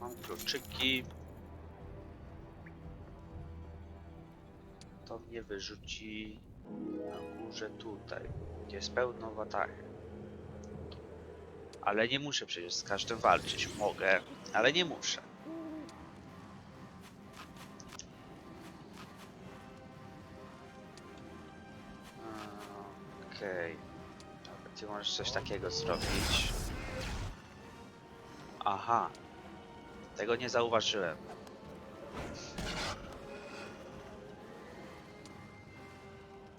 Mam kluczyki. To mnie wyrzuci na górze tutaj, gdzie jest pełno watachy. Ale nie muszę przecież z każdym walczyć. Mogę, ale nie muszę. Okej. Dobra, Ty możesz coś takiego zrobić. Aha. Tego nie zauważyłem.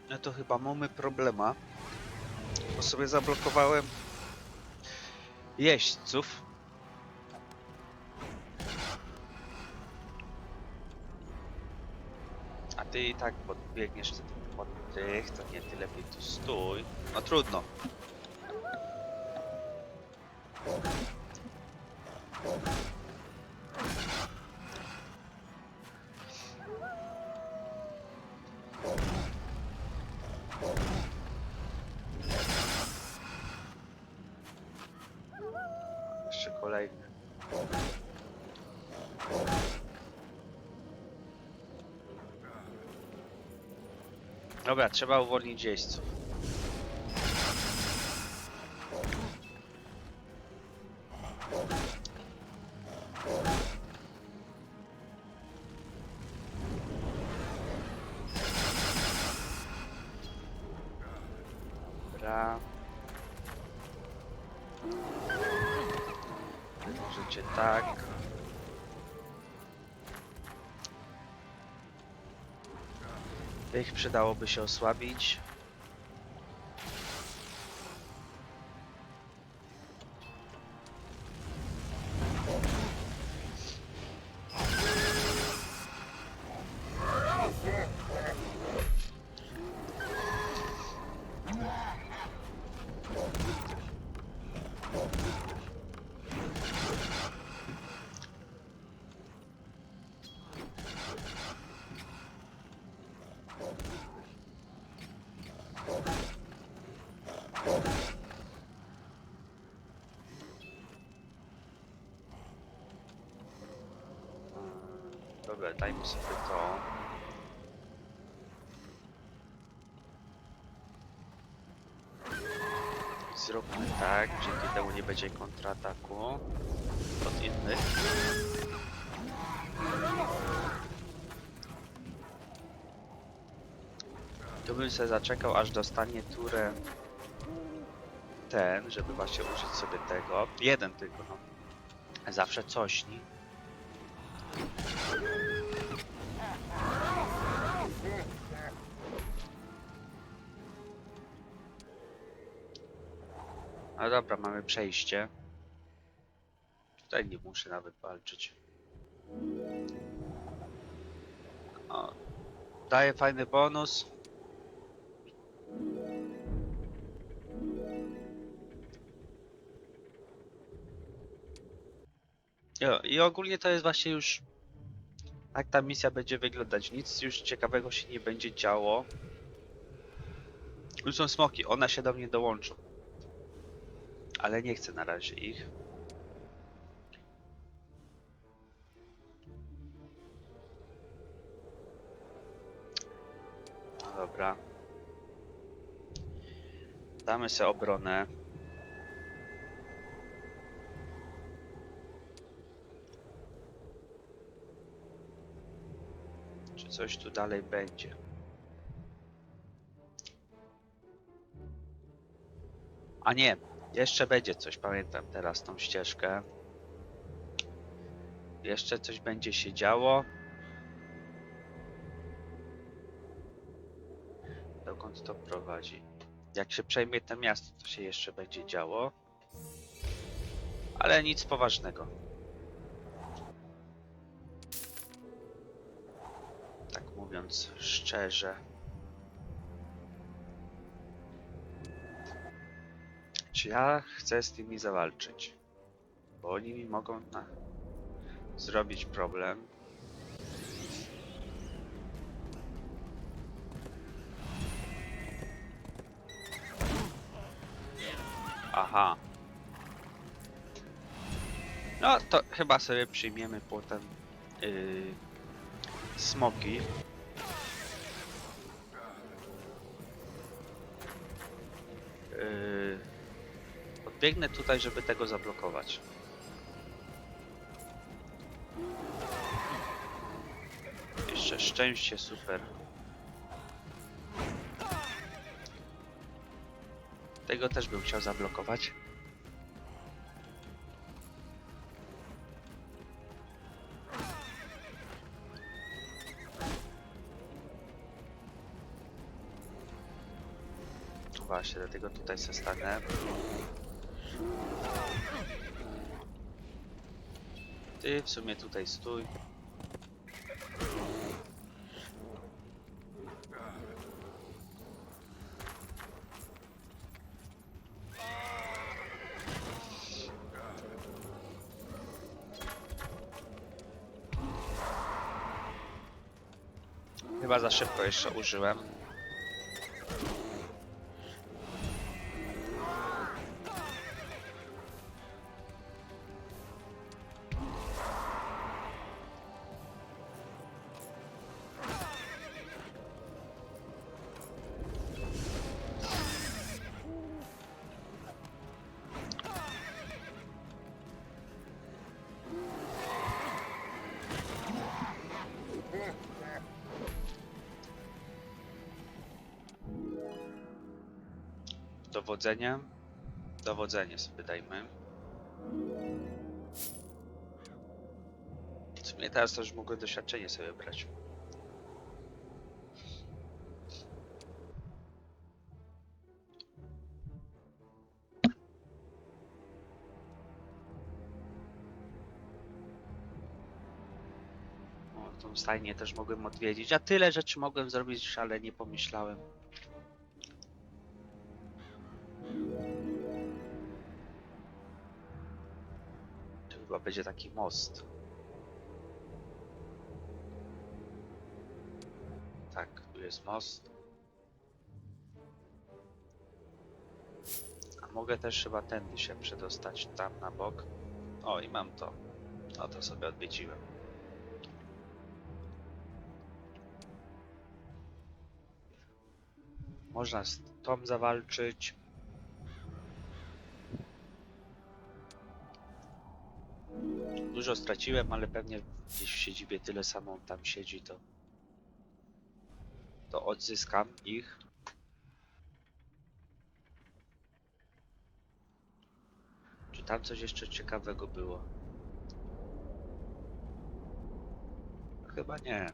No to chyba mamy problema. Bo sobie zablokowałem jeźdźców. A ty i tak podbiegniesz pod tych, to nie, ty lepiej tu stój. No trudno. Dobra, trzeba uwolnić jeźdźców. Dobra. Możecie tak. Tych przydałoby się osłabić. Dobra, dajmy sobie to. Zróbmy tak, dzięki temu nie będzie kontrataku od innych. Tu bym sobie zaczekał, aż dostanie turę ten, żeby właśnie użyć sobie tego. Jeden tylko, no. Zawsze coś, nie? No dobra, mamy przejście. Tutaj nie muszę nawet walczyć. O, daje fajny bonus. I ogólnie to jest właśnie już jak ta misja będzie wyglądać. Nic już ciekawego się nie będzie działo. Tu są smoki, one się do mnie dołączą. Ale nie chcę na razie ich. No dobra. Damy sobie obronę. Czy coś tu dalej będzie? A nie, jeszcze będzie coś, pamiętam teraz tą ścieżkę. Jeszcze coś będzie się działo. Dokąd to prowadzi? Jak się przejmie to miasto, to się jeszcze będzie działo. Ale nic poważnego. Tak mówiąc szczerze. Ja chcę z tymi zawalczyć? Bo oni mi mogą na... zrobić problem. Aha. No to chyba sobie przyjmiemy potem yy, smoki. Yy, podbiegnę tutaj, żeby tego zablokować. Jeszcze szczęście, super. Tego też bym chciał zablokować. Właśnie, dlatego tutaj se stanę. Ty w sumie tutaj stój. Chyba za szybko jeszcze użyłem. Dowodzenie. Dowodzenie sobie dajmy. W sumie teraz to już mogłem doświadczenie sobie brać. O, tą stajnię też mogłem odwiedzić, a tyle rzeczy mogłem zrobić, ale nie pomyślałem. Będzie taki most. Tak, tu jest most. A mogę też chyba tędy się przedostać tam na bok. O, i mam to. No to sobie odwiedziłem. Można z tą zawalczyć. Dużo straciłem, ale pewnie gdzieś w siedzibie tyle samo tam siedzi, to to odzyskam ich. Czy tam coś jeszcze ciekawego było? Chyba nie.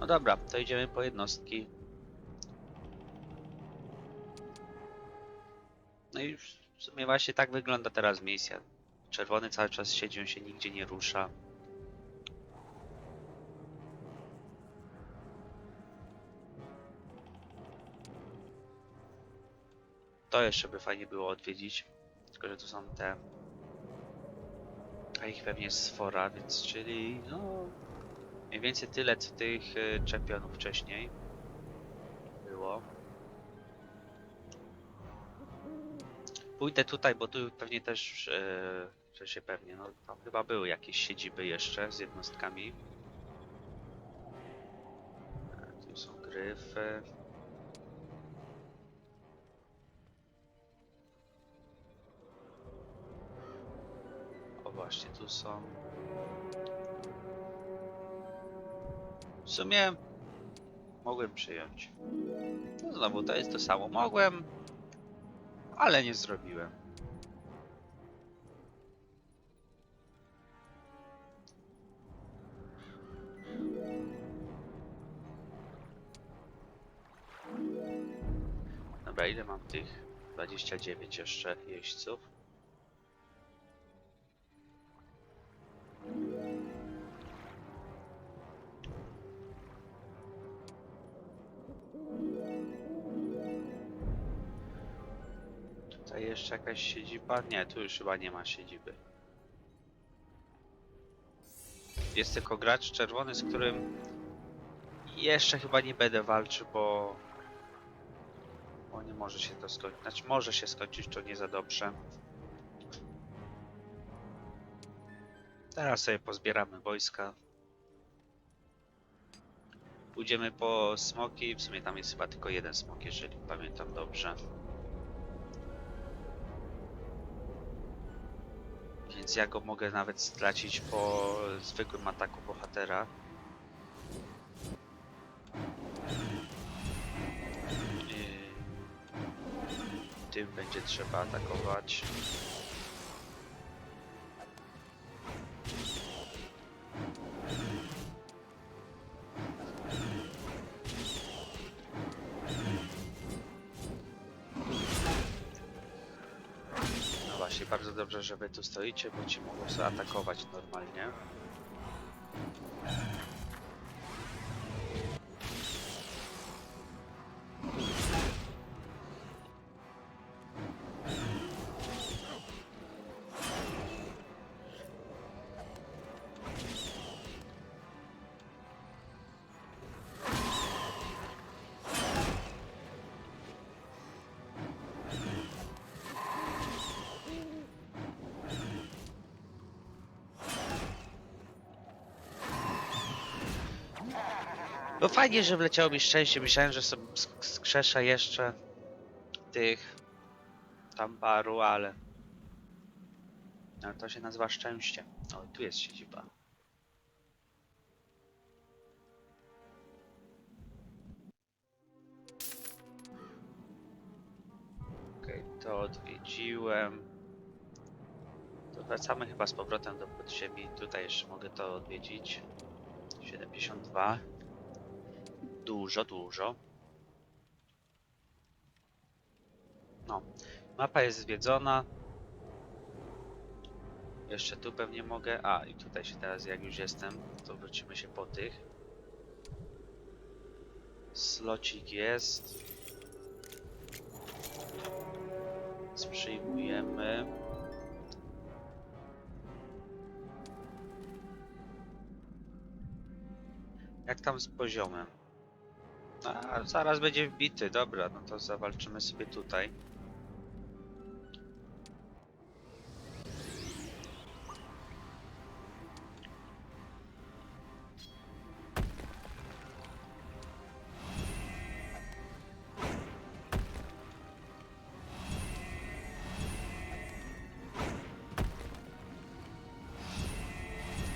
No dobra, to idziemy po jednostki. No i w sumie właśnie tak wygląda teraz misja. Czerwony cały czas siedzi, on się nigdzie nie rusza. To jeszcze by fajnie było odwiedzić. Tylko, że tu są te... A ich pewnie jest sfora, więc czyli no... Mniej więcej tyle co tych y, czempionów wcześniej było. Pójdę tutaj, bo tu pewnie też, że się pewnie, no tam chyba były jakieś siedziby jeszcze z jednostkami. E, Tu są gryfy. O właśnie, tu są. W sumie mogłem przyjąć. No znowu, to jest to samo. Mogłem, ale nie zrobiłem. Dobra, ile mam tych? 29 jeszcze jeźdźców. Jakaś siedziba? Nie, tu już chyba nie ma siedziby. Jest tylko gracz czerwony, z którym jeszcze chyba nie będę walczył, bo Bo nie może się to skończyć. Znaczy może się skończyć, to nie za dobrze. Teraz sobie pozbieramy wojska. Pójdziemy po smoki. W sumie tam jest chyba tylko jeden smok, jeżeli pamiętam dobrze. Więc ja go mogę nawet stracić po zwykłym ataku bohatera. Yy, Tym będzie trzeba atakować. Stoicie, ci mogą sobie atakować normalnie. No fajnie, że wleciało mi szczęście. Myślałem, że sobie sk- skrzeszę jeszcze tych tam paru, ale no, to się nazywa szczęście. O, tu jest siedziba. Okej, to odwiedziłem. To wracamy chyba z powrotem do podziemi. Tutaj jeszcze mogę to odwiedzić. 72. Dużo, dużo. No, mapa jest zwiedzona. Jeszcze tu pewnie mogę. A, i tutaj się teraz, jak już jestem, to wrócimy się po tych. Slocik jest. Więc przyjmujemy. Jak tam z poziomem? A, zaraz będzie wbity, dobra, no to zawalczymy sobie tutaj.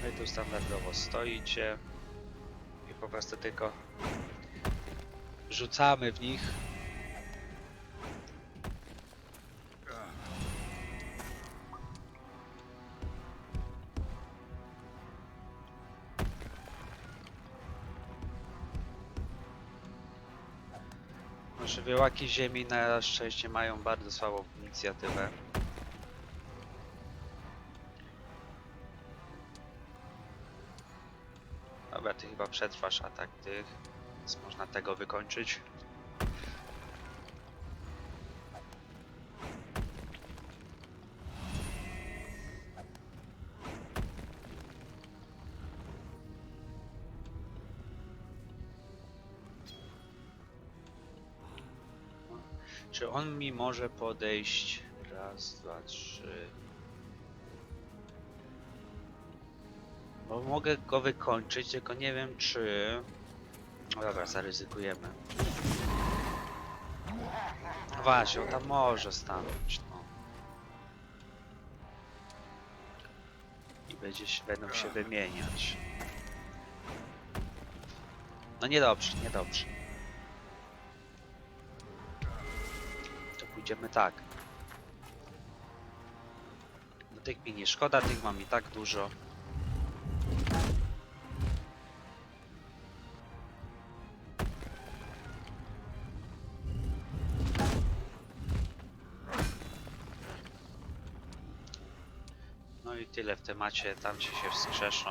Wy tu standardowo stoicie i po prostu tylko rzucamy w nich. Żywiołaki ziemi na szczęście mają bardzo słabą inicjatywę. Dobra, ty chyba przetrwasz atak tych, więc można tego wykończyć. Czy on mi może podejść? Raz, dwa, trzy. Bo mogę go wykończyć, tylko nie wiem czy... No dobra, zaryzykujemy. No Właśnie, on tam może stanąć, no. I będzie się, będą się wymieniać. No niedobrze, niedobrze. To pójdziemy tak. No tych mi nie szkoda, tych mam i tak dużo. Temacie, tam ci się wskrzeszą.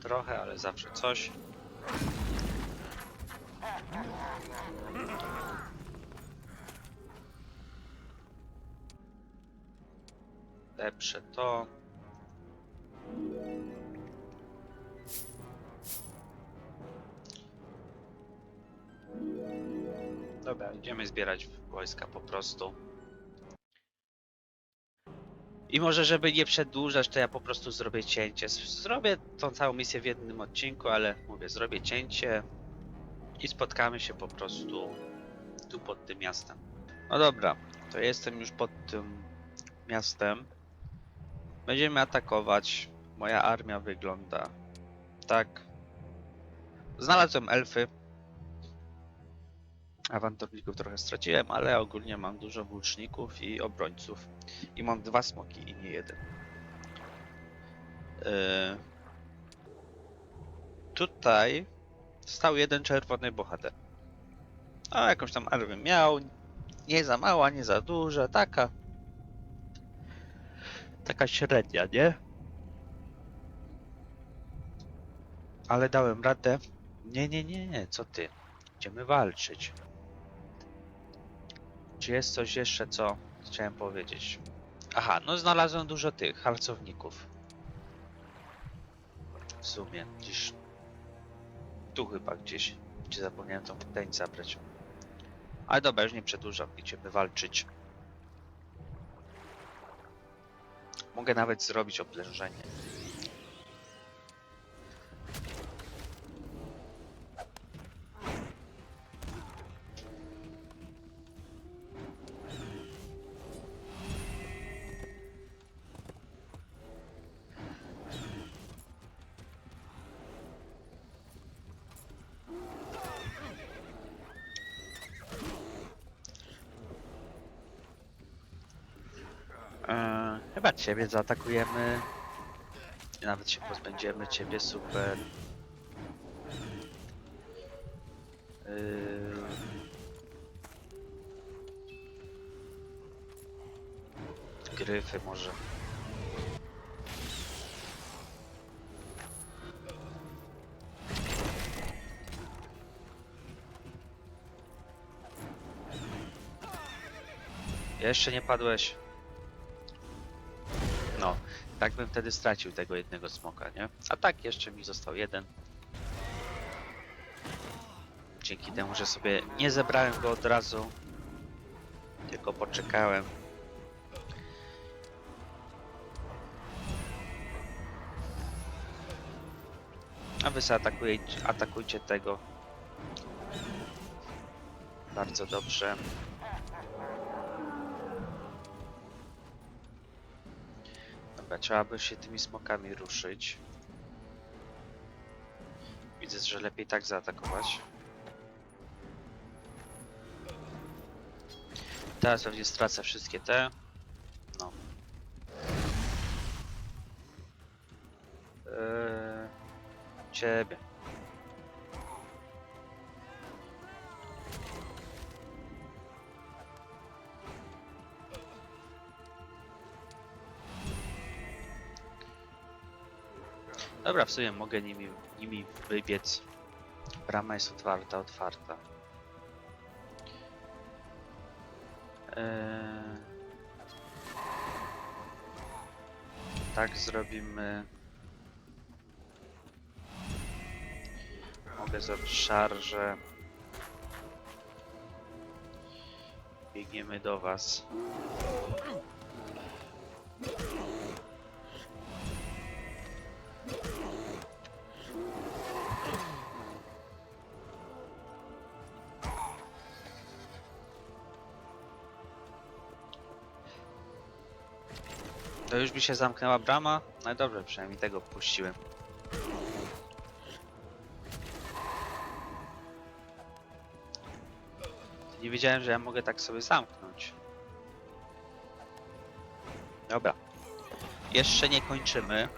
Trochę, ale zawsze coś. Ulepszę to. Dobra, idziemy zbierać wojska po prostu. I może, żeby nie przedłużać, to ja po prostu zrobię cięcie. Zrobię tą całą misję w jednym odcinku, ale mówię, zrobię cięcie i spotkamy się po prostu tu pod tym miastem. No dobra, to jestem już pod tym miastem. Będziemy atakować. Moja armia wygląda tak. Znalazłem elfy. Awanturników trochę straciłem, ale ogólnie mam dużo włóczników i obrońców. I mam dwa smoki i nie jeden. Yy... Tutaj stał jeden czerwony bohater. A jakąś tam armię miał. Nie za mała, nie za duża, taka. Taka średnia, nie? Ale dałem radę. Nie, nie, nie, nie, co ty? Idziemy walczyć. Czy jest coś jeszcze, co chciałem powiedzieć? Aha, no znalazłem dużo tych harcowników. W sumie, gdzieś. Tu chyba gdzieś. Gdzie zapomniałem tą teń zabrać. Ale dobra, już nie przedłużam. Idziemy walczyć. Mogę nawet zrobić oblężenie. Ciebie zaatakujemy. Nawet się pozbędziemy ciebie, super. Eee... Gryfy może. Jeszcze nie padłeś. Tak bym wtedy stracił tego jednego smoka, nie? A tak jeszcze mi został jeden. Dzięki temu, że sobie nie zebrałem go od razu, tylko poczekałem. A wy sobie atakujecie, atakujcie tego. Bardzo dobrze. Dobra, trzeba by się tymi smokami ruszyć. Widzę, że lepiej tak zaatakować. Teraz pewnie stracę wszystkie te. No. Eee, ciebie. Dobra, w sumie mogę nimi, nimi wybiec. Brama jest otwarta, otwarta. Eee... Tak zrobimy. Mogę zrobić szarżę. Biegniemy do was. To już by się zamknęła brama? No dobrze, przynajmniej tego puściłem. Nie wiedziałem, że ja mogę tak sobie zamknąć. Dobra. Jeszcze nie kończymy.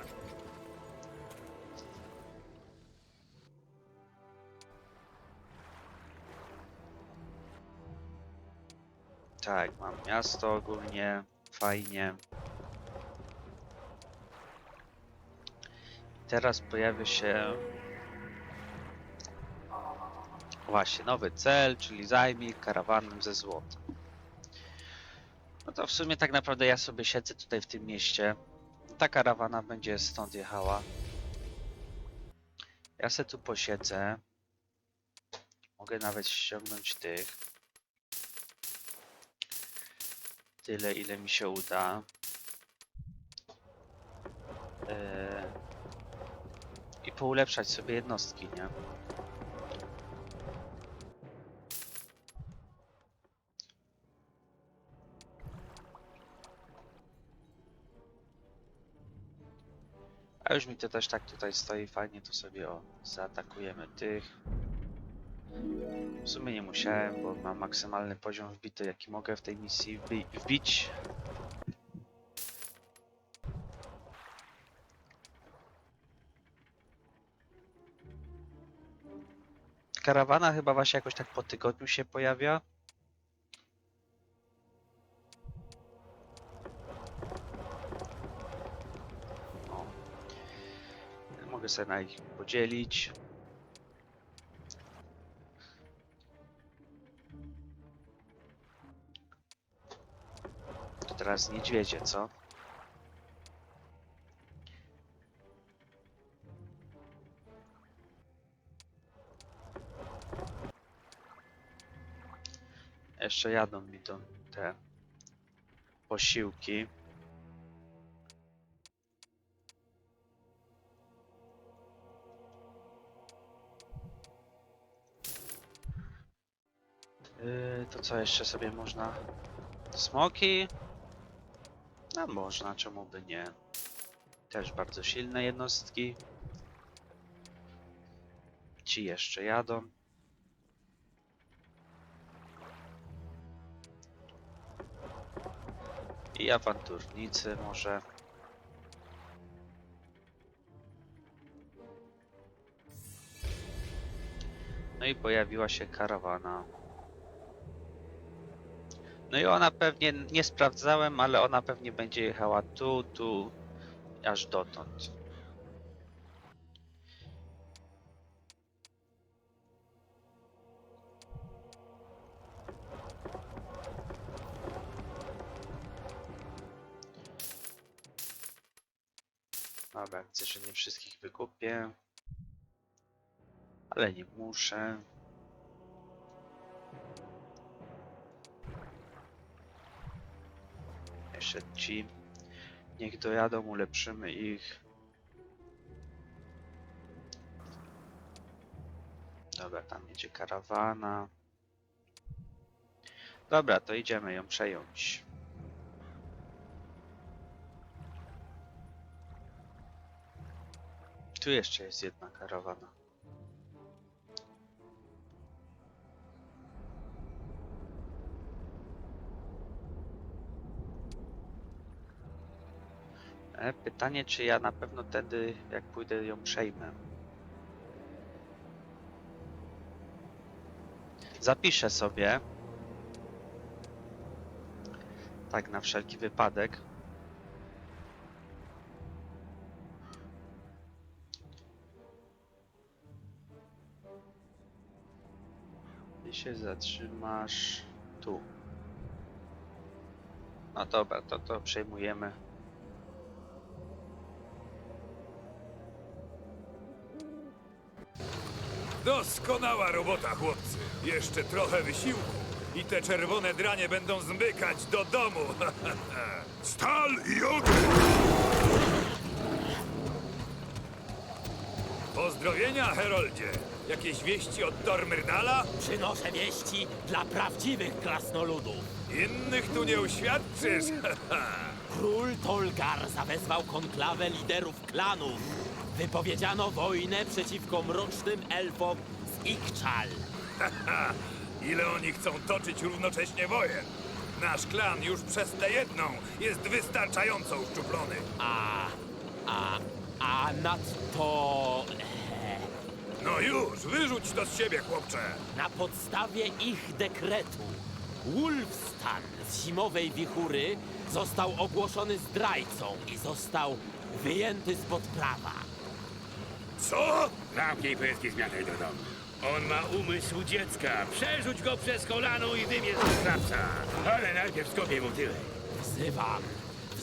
Tak, mam miasto ogólnie. Fajnie. Teraz pojawia się właśnie nowy cel, czyli zajmij karawanem ze złota. No to w sumie tak naprawdę ja sobie siedzę tutaj w tym mieście. Ta karawana będzie stąd jechała. Ja se tu posiedzę. Mogę nawet ściągnąć tych. Tyle ile mi się uda. Eee, poulepszać sobie jednostki, nie? A już mi to też tak tutaj stoi fajnie, to sobie o, zaatakujemy tych. W sumie nie musiałem, bo mam maksymalny poziom wbity jaki mogę w tej misji wbi wbić. Karawana chyba właśnie jakoś tak po tygodniu się pojawia. O. Mogę sobie na ich podzielić. To teraz niedźwiedzie, co? Jeszcze jadą mi to te posiłki. Yy, to co jeszcze sobie można? Smoki? No można, czemu by nie? Też bardzo silne jednostki. Ci jeszcze jadą. I awanturnicy może. No i pojawiła się karawana. No i ona pewnie, nie sprawdzałem, ale ona pewnie będzie jechała tu, tu, aż dotąd. Dobra, że nie wszystkich wykupię. Ale nie muszę. Jeszcze ci. Niech dojadą, ulepszymy ich. Dobra, tam jedzie karawana. Dobra, to idziemy ją przejąć. Tu jeszcze jest jedna karawana. E, pytanie, czy ja na pewno wtedy, jak pójdę, ją przejmę. Zapiszę sobie. Tak, na wszelki wypadek. Się zatrzymasz tu. No dobra, to to przejmujemy. Doskonała robota, chłopcy. Jeszcze trochę wysiłku i te czerwone dranie będą zmykać do domu. Stal i ogień! Pozdrowienia, Heroldzie. Jakieś wieści od Dormyrdala? Przynoszę wieści dla prawdziwych krasnoludów. Innych tu nie uświadczysz. Król Tolgar zawezwał konklawę liderów klanów. Wypowiedziano wojnę przeciwko mrocznym elfom z Ikczal. Ile oni chcą toczyć równocześnie wojen? Nasz klan już przez tę jedną jest wystarczająco uszczuplony. A, a, a nadto No już, wyrzuć to z siebie, chłopcze. na podstawie ich dekretu Wolfstan z zimowej wichury został ogłoszony zdrajcą i został wyjęty spod prawa. Co? Zamknij pyski, zmiataj do domu. On ma umysł dziecka. Przerzuć go przez kolano i wybierz z. Ale najpierw skopię mu tyłek. Wzywam,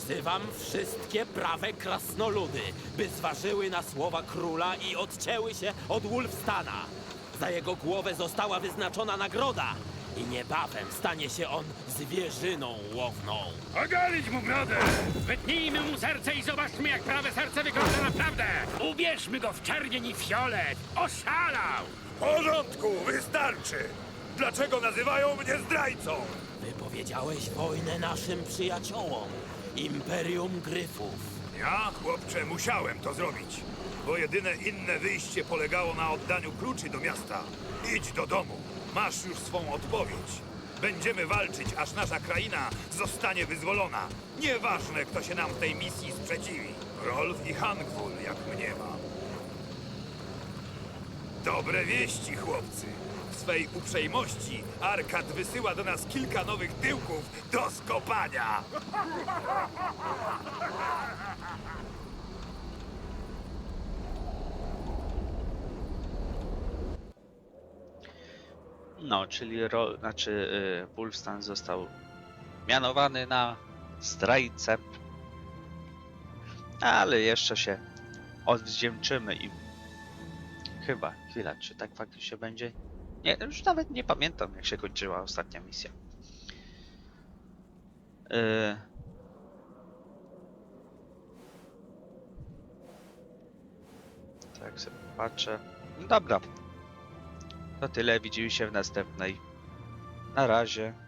wzywam wszystkie prawe krasnoludy, by zważyły na słowa króla i odcięły się od Wulfstana. Za jego głowę została wyznaczona nagroda i niebawem stanie się on zwierzyną łowną. Ogolić mu brodę! Wytnijmy mu serce i zobaczmy, jak prawe serce wygląda naprawdę! Ubierzmy go w czerwień i fiolet! Oszalał! W porządku, wystarczy! Dlaczego nazywają mnie zdrajcą? Wypowiedziałeś wojnę naszym przyjaciołom, Imperium Gryfów. Ja, chłopcze, musiałem to zrobić, bo jedyne inne wyjście polegało na oddaniu kluczy do miasta. Idź do domu, masz już swą odpowiedź. Będziemy walczyć, aż nasza kraina zostanie wyzwolona. Nieważne, kto się nam w tej misji sprzeciwi. Rolf i Hangwul, jak mnie ma. Dobre wieści, chłopcy. W swej uprzejmości Arkad wysyła do nas kilka nowych tyłków do skopania. No, czyli ro, znaczy y, został mianowany na zdrajcę. Ale jeszcze się odwdzięczymy i chyba, chwila, czy tak faktycznie będzie? Nie, już nawet nie pamiętam jak się kończyła ostatnia misja. Y... Tak sobie patrzę. No dobra, to tyle, widzimy się w następnej. Na razie.